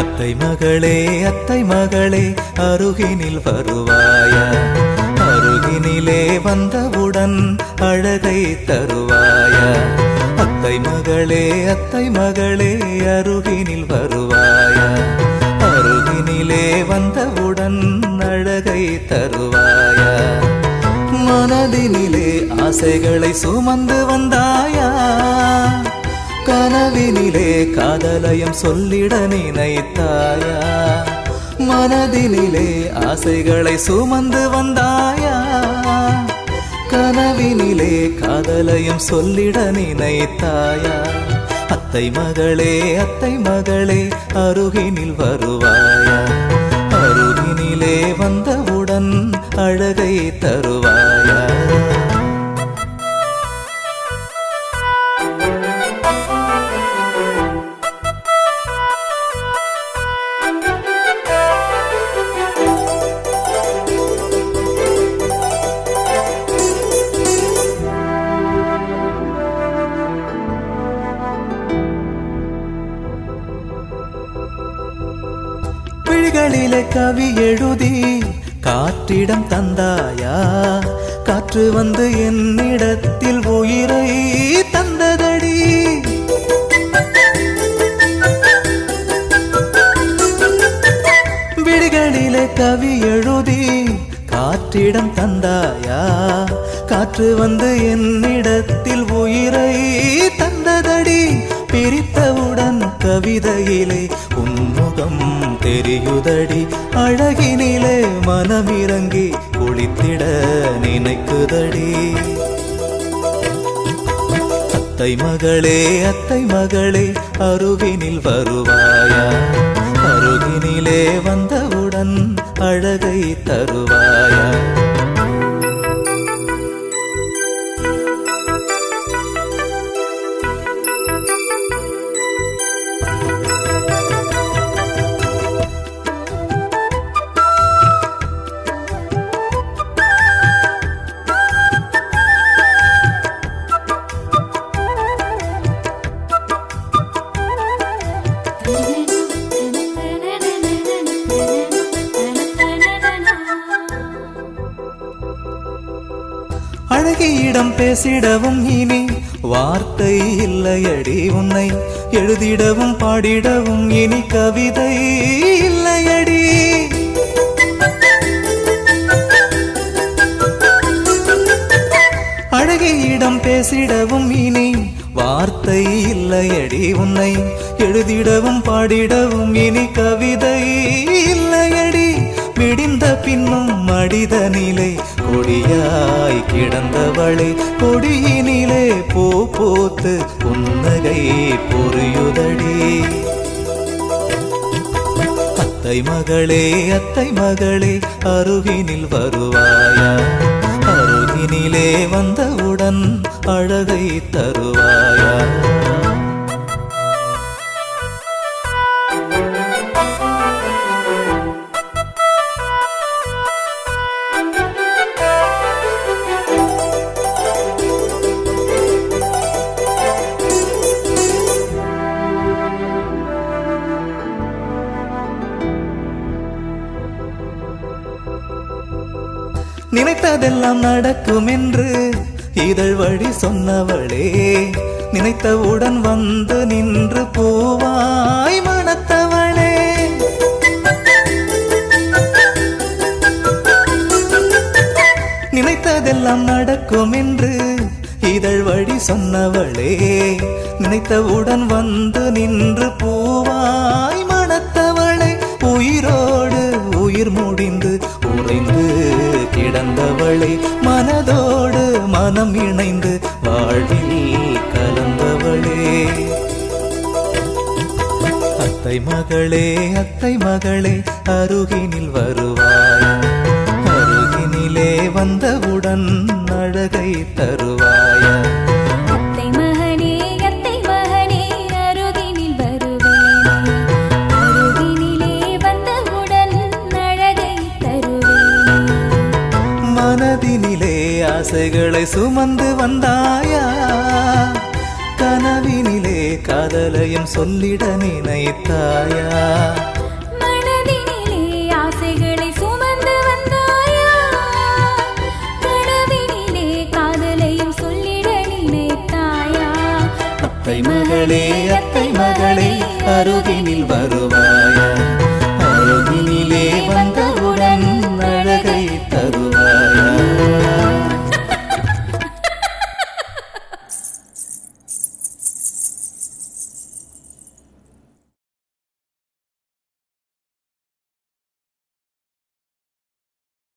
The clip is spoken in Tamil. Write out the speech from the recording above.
அத்தை மகளே அத்தை மகளே அருகினில் வருவாயா. அருகினிலே வந்தவுடன் அழகை தருவாயா. அத்தை மகளே அத்தை மகளே அருகினில் வருவாயா. அருகினிலே வந்தவுடன் அழகை தருவாயா. மனதினிலே ஆசைகளை சுமந்து வந்தாயா கனவினிலே காதலயம் சொல்லிட நினைத்தாயா? மனதினிலே ஆசைகளை சுமந்து வந்தாயா? கனவினிலே காதலயம் சொல்லிட நினைத்தாயா? அத்தை மகளே அத்தை மகளே அருகினில் வருவாயா? அருகினிலே வந்தவுடன் அழகை தருவாயா விழிகளிலே கவி எழுதி காற்றிடம் தந்தாயா? காற்று வந்து என்னிடத்தில் உயிரை தந்ததடி. விழிகளிலே கவி எழுதி காற்றிடம் தந்தாயா? காற்று வந்து என்னிடத்தில் உயிரை தந்ததடி. பிரித்தவுடன் கவிதையிலே உன்முகம் தெரியுதடி. அழகினிலே மனமிறங்கி குளித்திட நினைக்குதடி. அத்தை மகளே அத்தை மகளே அருகினில் வருவாயா? அருகினிலே வந்தவுடன் அழகை தருவாயா? அழகியிடம் பேசிடவும் இனி வார்த்தை இல்லையடி உன்னை எழுதிடவும் பாடிடவும் இனி கவிதை இல்லையடி. அழகியிடம் பேசிடவும் இனி வார்த்தை இல்லையடி உன்னை எழுதிடவும் பாடிடவும் இனி கவிதை பின்னும் மடிதனிலே கொடியாய் கிடந்தவளே கொடியினிலே போ போத்து புன்னகை பொறியுதடி அத்தை மகளே அத்தை மகளே அருகினில் வருவாயா? அருகினிலே வந்தவுடன் அழகை தருவாயா? நினைத்ததெல்லாம் நடக்கும் என்று இதழ் வழி சொன்னவளே. நினைத்தவுடன் வந்து நின்று பூவாய் மணத்தவளே. நினைத்ததெல்லாம் நடக்கும் என்று இதழ் வழி சொன்னவளே. நினைத்தவுடன் வந்து நின்று பூவாய் மணத்தவளே. உயிரோடு உயிர் முடிந்து கடந்தவளே மனதோடு மனம் இணைந்து வாழ்வில் கலந்தவளே. அத்தை மகளே அத்தை மகளே அருகினில் வருவாய். அருகினிலே வந்தவுடன் அழகை தருவாயா. மனதினிலே ஆசைகளை சுமந்து வந்தாயா? கனவினிலே காதல் காதலையும் சொல்லிட நினைத்தாயா? மனதினிலே